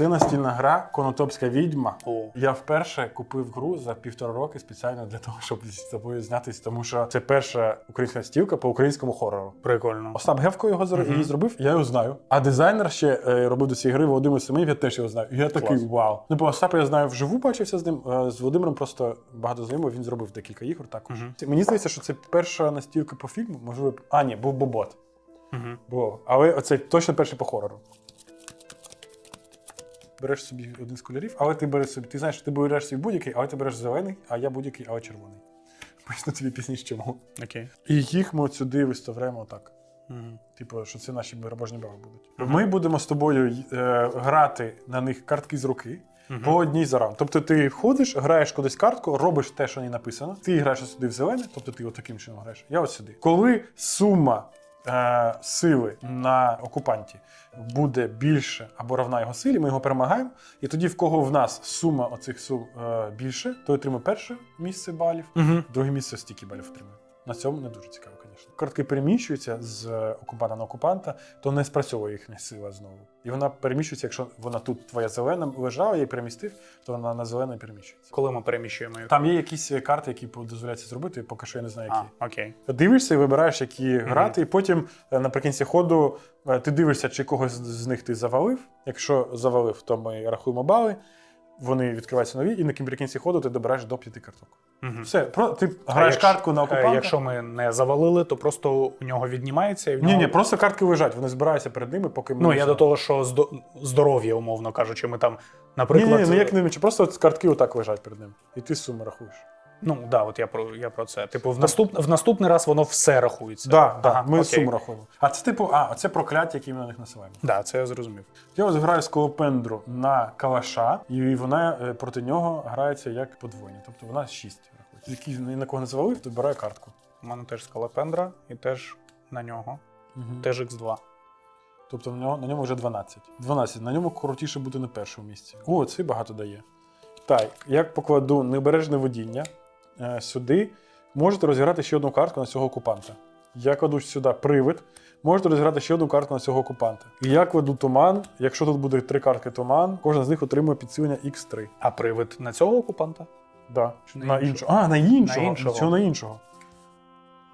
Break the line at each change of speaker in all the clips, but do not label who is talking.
Це настільна гра Конотопська відьма.
О.
Я вперше купив гру за півтора роки спеціально для того, щоб з тобою знятись, тому що це перша українська стілка по українському хорору.
Прикольно.
Остап Гевко його зро- її зробив, я його знаю. А дизайнер ще е, робив до цієї гри Володимир Семенів, я теж його знаю. І Я такий
Клас.
вау. Ну, бо Остапа я знаю вживу, бачився з ним. е, З Володимиром просто багато знайомий, він зробив декілька ігор також. Це- Мені здається, що це перша настілка по фільму, можливо. А, ні, був Бобот.
Угу.
Було. Але оце точно перший по хорору. Береш собі один з кольорів, але ти береш собі. Ти знаєш, що ти береш собі будь-який, але ти береш зелений, а я будь-який, але червоний. Поясню тобі пізніше чому.
Окей.
І їх ми от сюди виставляємо отак.
Угу.
Типу, що це наші переможні бали будуть. Ми будемо з тобою е, грати на них картки з руки. По одній за раунд. Тобто ти входиш, граєш кудись картку, робиш те, що не написано. Ти граєш сюди в зелене, тобто ти отаким чином граєш. Я от сюди. Коли сума е, сили на окупанті буде більше або равна його силі, ми його перемагаємо. І тоді, в кого в нас сума оцих сум е, більше, той отримує перше місце балів,
Угу.
друге місце стільки балів отримує. На цьому не дуже цікаво, звісно. Картки переміщуються з окупанта на окупанта, то не спрацьовує їхня сила знову. І вона переміщується, якщо вона тут твоя зелена лежала, я її перемістив, то вона на зелене переміщується.
Коли ми переміщуємо їх.
Там є якісь е, карти, які дозволяють це зробити, поки що я не знаю, які.
А, окей.
Дивишся і вибираєш, які грати, і потім е, наприкінці ходу е, ти дивишся, чи когось з них ти завалив. Якщо завалив, то ми рахуємо бали. Вони відкриваються нові, і наприкінці ходу ти добираєш до п'яти карток.
Угу.
Все, про ти граєш
якщо-
картку на окупанта.
Якщо ми не завалили, то просто у нього віднімається і в
Ні,
нього...
ні, просто картки лежать, вони збираються перед ними, поки ми.
Ну, я до того, що здо- здоров'я, умовно кажучи, ми там,
Ні,
наприклад.
ні, ні, ну як не просто от картки отак лежать перед ним. І ти суми рахуєш.
Ну, да, от я про, я про це. Типу, в, наступ, в наступний раз воно все рахується.
Так, да,
Ага,
ми
окей.
суму рахуємо. А це типу, а, це прокляття, які ми на них насилаємо.
Да, це я зрозумів.
Я ось граю скалопендру на калаша, і вона е, проти нього грається як подвоєння. Тобто вона 6 рахується. Який на кого не завалив, то бере картку.
У мене теж скалопендра, і теж на нього.
Угу.
Теж X2.
Тобто на нього, на ньому вже 12. 12. На ньому крутіше бути на першому місці. О, це багато дає. Так, як покладу небережне водіння сюди, можете розіграти ще одну картку на цього окупанта. Я кладу сюди привид, можете розіграти ще одну картку на цього окупанта. І я кладу туман. Якщо тут буде три картки туман, кожна з них отримує підсилення X3.
А привид на цього окупанта?
Да.
На
на
іншого?
А, на іншого.
На іншого.
Цього на іншого.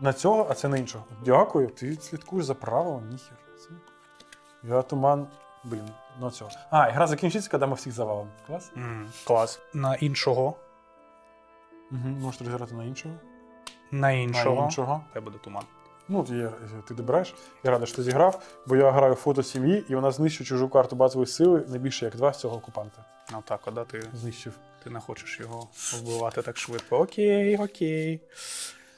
На цього, а це на іншого. Дякую, ти слідкуєш за правилом, ніхер. Я туман. Блін, ну цього. А, і гра закінчиться, коли ми всіх завалимо. Клас?
м клас. На іншого.
Угу. Можете розіграти на іншого.
На іншого.
На іншого.
Хай буде туман.
Ну, от є, ти добираєш. Я радий, що ти зіграв, бо я граю фото сім'ї, і вона знищує чужу карту базової сили не більше як два з цього окупанта.
Ну так, да, ти,
Знищив.
ти не хочеш його вбивати так швидко. Окей, окей.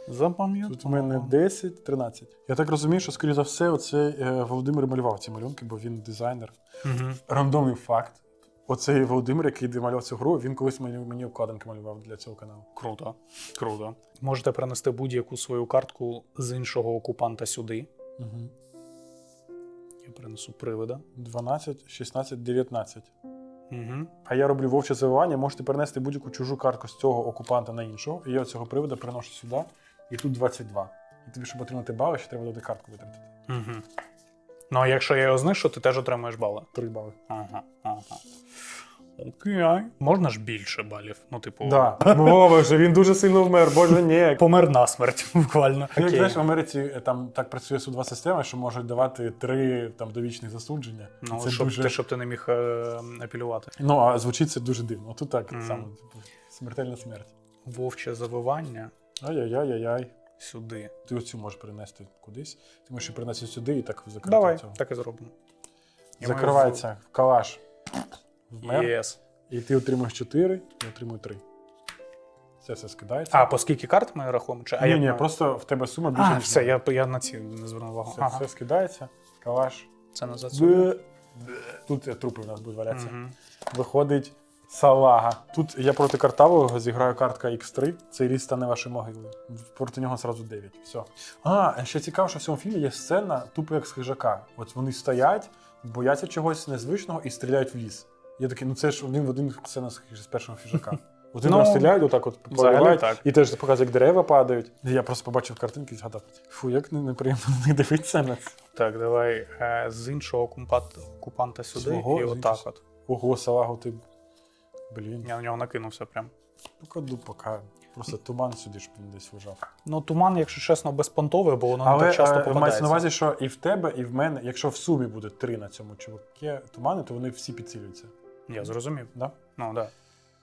Запам'ятав.
Тут у мене 10, 13. Я так розумію, що, скоріше за все, оце е, Володимир малював ці малюнки, бо він дизайнер.
Угу.
Рандомний факт. Оцей Володимир, який малював цю гру, він колись мені, мені обкладинки малював для цього каналу.
Круто. Круто. Можете принести будь-яку свою картку з іншого окупанта сюди.
Угу.
Я принесу привида.
12, 16, 19.
Угу.
А я роблю вовче завивання, можете перенести будь-яку чужу картку з цього окупанта на іншого. І я цього приводу переношу сюди, і тут 22. І тобі, щоб отримати бали, ще треба дати картку витратити.
Угу. Ну, а якщо я його знищу, ти теж отримаєш бали.
3 бали.
Ага, ага. Окей. Можна ж більше балів? Ну, типу,
Да. Вова вже він дуже сильно вмер, боже ні.
помер насмерть, буквально.
Як
Окей.
знаєш, в Америці е, там так працює судова система, що можуть давати три там довічних засудження.
Ну,
це
щоб,
дуже...
ти, щоб ти не міг е, апелювати.
Ну, а звучить це дуже дивно. Тут так
Мгм.
само, типу, смертельна смерть.
Вовче завивання
Ай-яй-яй-яй.
сюди.
Ти оцю можеш перенести кудись. Ти можеш її перенести сюди і так закрити
Давай,
цього.
так і зробимо. Я
Закривається калаш.
маю
Вмер.
в- Єс.
І ти отримуєш 4, я отримую 3. Це все скидається.
А, по скільки карт ми рахуємо? Чи, а
ні, ні, просто в тебе сума більше,
А,
ніж
все, я, я на ці не звернув увагу.
Все,
ага.
все скидається, калаш.
Це назад.
Б. Тут трупи в нас будуть валятися.
Мгм.
Виходить салага. Тут я проти картавого зіграю картка X3. Цей ріст стане вашою могилою. Проти нього зразу 9. Все. А, ще цікаво, що в цьому фільмі є сцена, тупо як з хижака. От вони стоять, бояться чогось незвичного і стріляють в ліс. Я такий, ну це ж один в один сцена з, першого хижака. Один
Ну,
раз стріляють, отак от поливають,
так.
і теж показує, як дерева падають. Я просто побачив картинки і згадав. Фу, як неприємно на них дивитися на це.
Так, давай е, з іншого окупанта, сюди
Свого,
і отак от.
Ого, салагу ти. Блін.
Я на нього накинувся прям.
Ну кладу поки. Просто туман сюди, щоб він десь лежав.
Ну, туман, якщо чесно, безпонтовий, бо воно не так часто
е,
попадається.
мається на увазі, що і в тебе, і в мене, якщо в сумі буде три на цьому чувакі тумани, то вони всі підсилюються.
Я зрозумів.
Да?
Ну, да.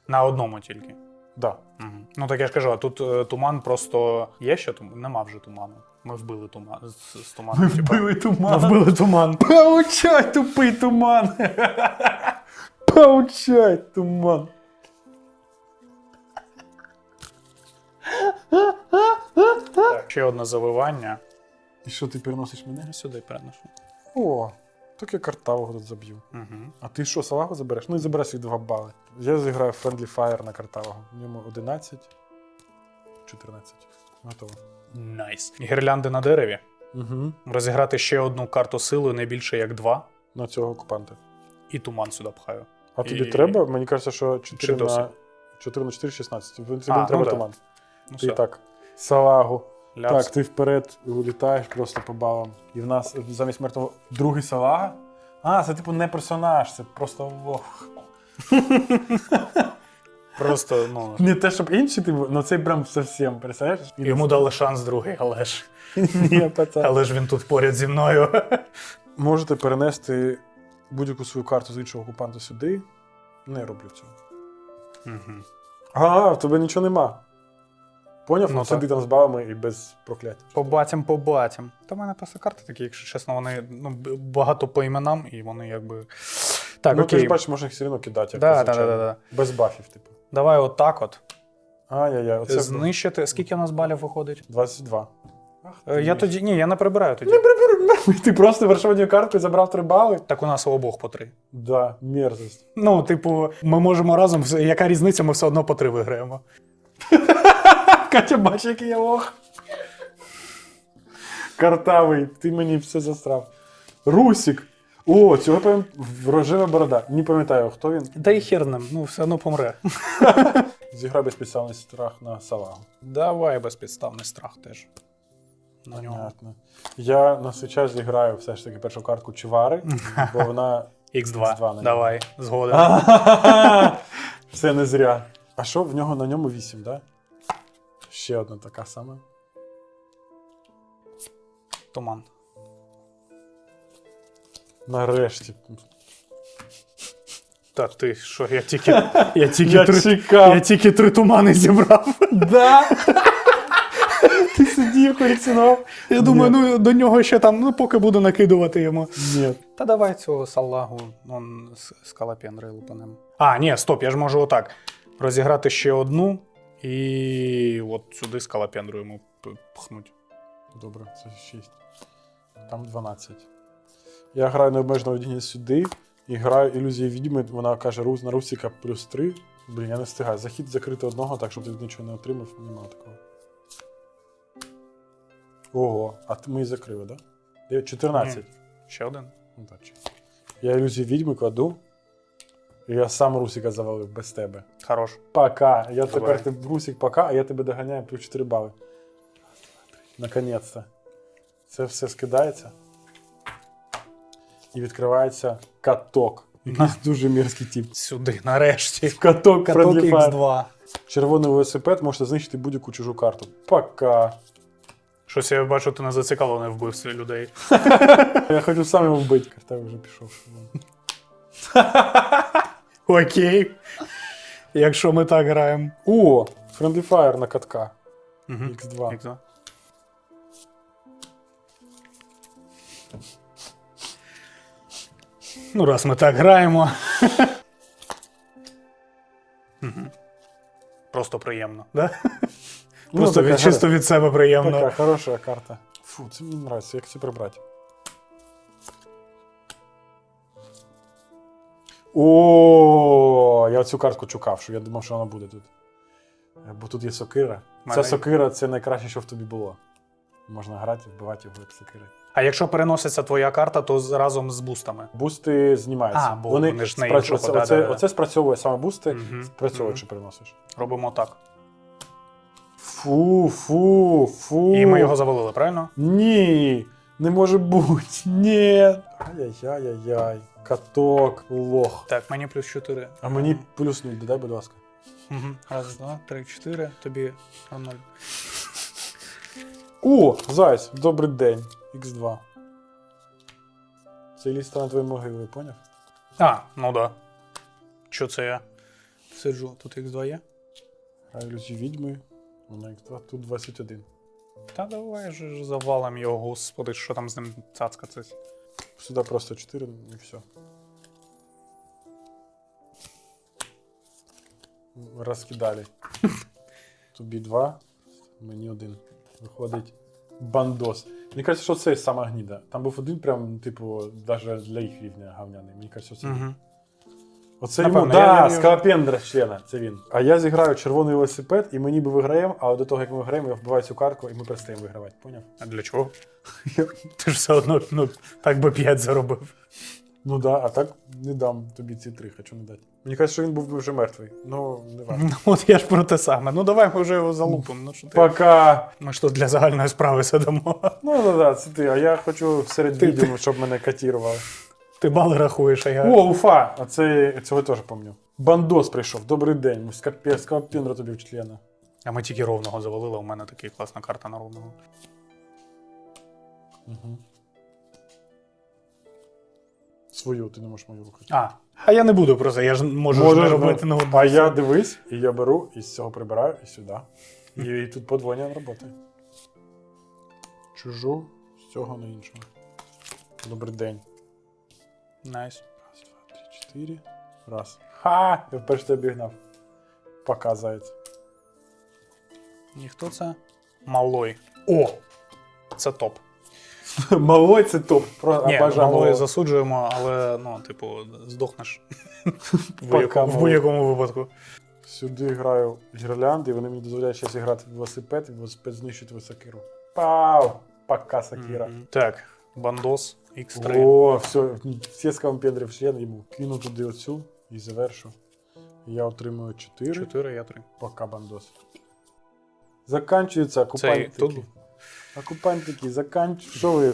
На одному тільки.
Да.
Угу. Ну так я ж кажу, а тут е, туман просто є ще туман? Нема вже туману. Ми вбили туман з, з туманом. типа. Ми
туман.
вбили туман.
Получай, тупий туман. Получай, туман.
Так, ще одне завивання.
І що ти переносиш мене?
Сюди переношу.
О, так я картавого тут заб'ю.
Угу.
А ти що, салагу забереш? Ну і забереш свої 2 бали. Я зіграю Friendly Fire на картавого. В ньому 11, 14. Готово.
Найс. Гірлянди на дереві.
Угу.
Розіграти ще одну карту сили не більше як два,
На цього окупанта.
і туман сюди пхаю.
А тобі треба? Мені кажеться, що 4
Чи
на
досить?
4 на 4 16. Тобі
А,
треба
ну да.
туман.
Ну,
Ти
все.
так. Салагу.
Ляц.
Так, ти вперед улітаєш просто по балам. І в нас замість мертвого другий салага. А, це типу не персонаж, це просто вох.
Просто, ну.
Не те, щоб інші, типу, ну це прям зовсім, представляєш?
Йому дали шанс другий, але ж.
Ні, пацан.
Але ж він тут поряд зі мною.
Можете перенести будь-яку свою карту з іншого окупанта сюди. Не роблю цього.
Угу.
А, в тебе нічого нема. Поняв?
Ну,
Сиди там з балами і без прокляття.
Побатім, побатім. Та в мене просто карти такі, якщо чесно, вони ну, багато по іменам, і вони якби. Так,
ну, ти ж бачиш, можна їх все одно кидати. Як
Да, да, да, да, да.
Без бафів, типу.
Давай отак от.
Ай-яй-яй, оце
Знищити. Скільки у нас балів виходить?
22. Ах,
Е, Я тоді. Ні, я не прибираю тоді.
Ти просто вершовню картку забрав 3 бали?
Так у нас у обох по три.
Да, мерзость.
Ну, типу, ми можемо разом. Яка різниця, ми все одно по три виграємо.
Катя, бачиш, який я лох. Картавий, ти мені все застрав. Русік. О, цього пам'ят... рожева борода. Не пам'ятаю, хто він.
Да і хер ним, ну все одно помре.
Зіграй без спеціальний страх на салагу.
Давай безпідставний страх теж. На нього.
Понятно. Я на цей час зіграю все ж таки першу картку Чивари, бо вона.
X2.
X2 на ньому.
Давай, згоден.
Все не зря. А що в нього на ньому 8, так? Да? Ще одна така сама.
Туман.
Нарешті.
Та ти що, я тільки. Я тільки,
Я
три,
чекав.
я тільки три тумани зібрав.
Да. Ти сидів, колекціонував?
Я думаю, ну до нього ще там, ну поки буду накидувати йому.
Ні.
Та давай цього салагу, он з скалопендри лупанем. А, ні, стоп, я ж можу отак. Розіграти ще одну і от сюди скалопендру йому пхнуть.
Добре, це 6. Там 12. Я граю необмежено один сюди і граю ілюзії відьми. Вона каже Рус на Русіка плюс 3. Блін, я не встигаю. Захід закрити одного, так щоб ти нічого не отримав, немає такого. Ого, а ми і закрили, так? Да? 14.
Ні. Ще один.
Ну, так. Я ілюзії відьми кладу. Я сам Русіка завалив без тебе.
Хорош.
Пока. Я
Давай.
тепер ти Русік пока, а я тебе доганяю плюс 4 бали. Наконець-то. Це все скидається. І відкривається каток. Якийсь дуже мірський тип.
Сюди, нарешті.
Каток,
Каток
Friendly Fire.
X2.
Червоний велосипед можете знищити будь-яку чужу карту. Пока.
Щось я бачу, ти не зацікавлений в вбивстві людей.
Я хочу сам його вбити, Карта вже пішов.
Окей. Якщо ми так граємо.
О! Friendly Fire на катка.
Угу.
X2.
X2. Ну, раз ми так граємо. Просто приємно, да?
Ну,
Просто від, чисто від себе приємно.
Така хороша карта. Фу, це мені подобається, як це прибрати. О, я цю картку чукав, що я думав, що вона буде тут. Бо тут є сокира.
Мене-
Ця сокира це найкраще, що в тобі було. Можна грати, вбивати його як сокири.
А якщо переноситься твоя карта, то з- разом з бустами.
Бусти знімаються.
А, бо вони ж на іншого,
оце,
да,
оце,
да, да.
оце спрацьовує саме бусти,
Мгм,
спрацьовує,
мгм.
чи переносиш.
Робимо так.
Фу, фу, фу.
І ми його завалили, правильно?
Ні. Не може бути. Ні. Ай-яй-яй-яй. Каток, лох.
Так, мені плюс 4.
А мені плюс нуль, додай, будь ласка.
Угу. Раз, два, три, чотири. Тобі ноль.
О, зайць, добрий день. Х2. Це ліста на твоїй могилі, поняв?
А, ну да. Що це я? Сиджу, тут Х2 є?
Граю ілюзію відьми. Вона Х2, тут 21.
Та давай же завалим його, господи, що там з ним цацкатись.
Сюди просто 4 і все. Розкидали. Тобі 2, мені один. Виходить бандос. Мені кажеться, що це сама гніда. Там був один, прям, типу, навіть для їх рівня говняний. Мені кажеться, це.
Угу.
Оце
Напевно,
йому,
я-
да,
я-
скалопендра члена, це він. А я зіграю червоний велосипед, і ми ніби виграємо, а до того, як ми виграємо, я вбиваю цю картку, і ми перестаємо вигравати. Поняв?
А для чого? Ти ж все одно ну, так би 5 заробив.
Ну да, а так не дам тобі ці три, хочу не дати. Мені кажуть, що він був би вже мертвий. Ну, не важливо.
Ну, от я ж про те саме. Ну давай ми вже його залупимо. Ну, що ти?
Пока.
Ми ж тут для загальної справи сидимо.
Ну да, да, це ти. А я хочу серед відьом, щоб мене катірували.
Ти бали рахуєш, а я.
О, Уфа! А це цього теж пам'ятаю. Бандос прийшов. Добрий день. Скапе- Скалопендра тобі в члена.
А ми тільки ровного завалили, у мене така класна карта на ровного.
Угу. Свою, ти не можеш мою рухати.
А, а я не буду про це, я ж можу
Можеш,
не робити
ну,
ну,
А я дивись, і я беру, і з цього прибираю, і сюди. І, і тут подвоєння роботи. Чужу з цього на іншого. Добрий день.
Найс.
Раз, два, три, чотири. Раз. Ха! Я вперше тебе обігнав. Пока, заяць.
І хто це? Малой. О! Це топ.
Малой це топ. Про
Ні,
обожаю
малої засуджуємо, але ну, типу, здохнеш. В будь-якому- випадку.
Сюди граю гірлянди, і вони мені дозволяють ще грати в велосипед, і велосипед знищить твою. Пау! Пока, Сакіра.
Так, бандос X3.
О, все, всі скампендри в член йому. Кину туди оцю і завершу. Я отримую 4.
4, я 3.
Пока бандос. Заканчується
Це
окупантики.
тут.
Окупантики, заканч... Що ви?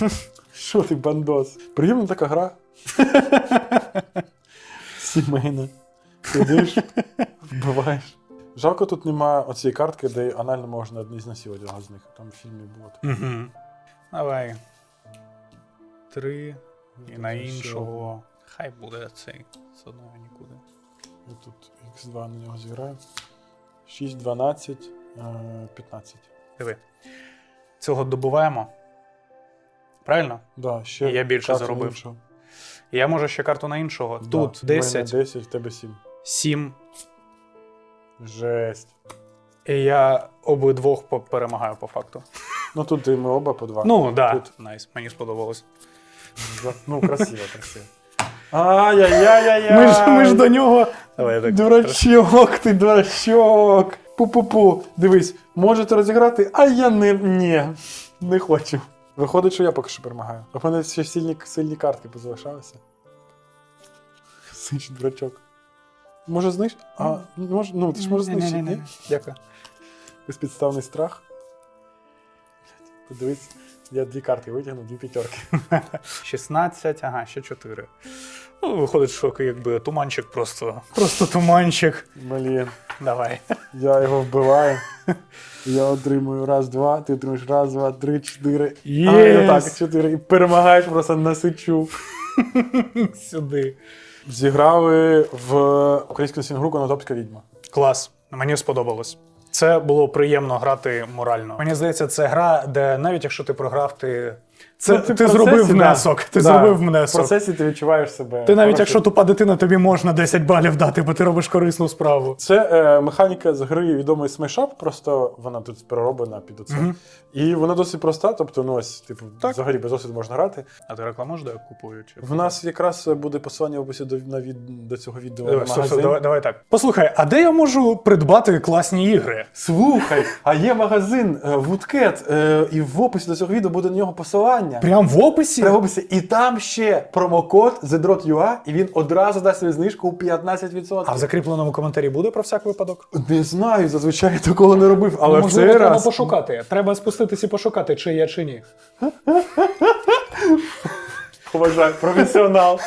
Що ти, бандос? Приємна така гра. Сімейна. Сидиш, вбиваєш. Жалко, тут нема оцієї картки, де анально можна одне знасилувати одного з них. Там в фільмі було.
Угу. Давай. 3. І на іншого. Хай буде цей. З одного нікуди.
Я тут X2 на нього зіграю. 6, 12, е, 15.
Диви. Цього добуваємо. Правильно?
Да, ще
І я більше
карту
заробив.
іншого.
І я можу ще карту на іншого.
Да,
Тут
в мене
10,
10, в тебе 7.
7.
Жесть.
І я обидвох по- перемагаю по факту.
Ну тут і ми оба по 2.
Ну, да.
Тут.
Найс, мені сподобалось.
Ну, красиво, красиво. Ай-яй-яй-яй-яй.
Ми ж, ми ж до нього. Давай я так.
Дурачок, ти дурачок. Пу-пу-пу. Дивись, можете розіграти, а я не. Ні, не хочу. Виходить, що я поки що перемагаю. У мене ще сильні, сильні картки позалишалися. Сич, дурачок. Може знищ? А, може, ну, ти ж можеш знищити.
Ні-ні-ні. Дякую.
Безпідставний страх. Подивись, я дві карти витягнув, дві п'ятерки.
16, ага, ще 4. Ну, виходить, що якби туманчик просто. Просто туманчик.
Блін.
Давай.
Я його вбиваю. Я отримую раз, два, ти отримуєш раз, два, три, чотири. А, так, чотири. І перемагаєш просто на сичу.
Сюди.
Зіграли в українську сінгру Конотопська відьма.
Клас. Мені сподобалось. Це було приємно грати морально. Мені здається, це гра, де навіть якщо ти програв, ти. Це,
Ну,
ти,
процесі,
зробив
да.
внесок. Ти
Да,
зробив
В процесі ти відчуваєш себе.
Ти навіть
хорошим.
якщо тупа дитина, тобі можна 10 балів дати, бо ти робиш корисну справу.
Це е, механіка з гри Smash Up, просто вона тут перероблена під оце.
Мгм.
І вона досить проста, тобто, ну ось, типу,
Так.
взагалі без досвіду можна грати.
А ти рекламуєш, де я купую? Чи...
В нас якраз буде посилання в описі до, на від, до цього відео
Давай,
магазин.
стоп, давай, давай так. Послухай, а де я можу придбати класні ігри?
Слухай, а є магазин Woodcat, е, і в описі до цього відео буде на нього посилання. Посилання.
Прям в описі?
Прямо в описі. І там ще промокод ZDROT.UA, і він одразу дасть тобі знижку у 15%.
А в закріпленому коментарі буде про всяк випадок?
Не знаю, зазвичай я такого не робив, але
Ну,
в цей
можливо, треба
раз.
пошукати. Треба спуститися і пошукати, чи є, чи ні.
Поважаю, професіонал.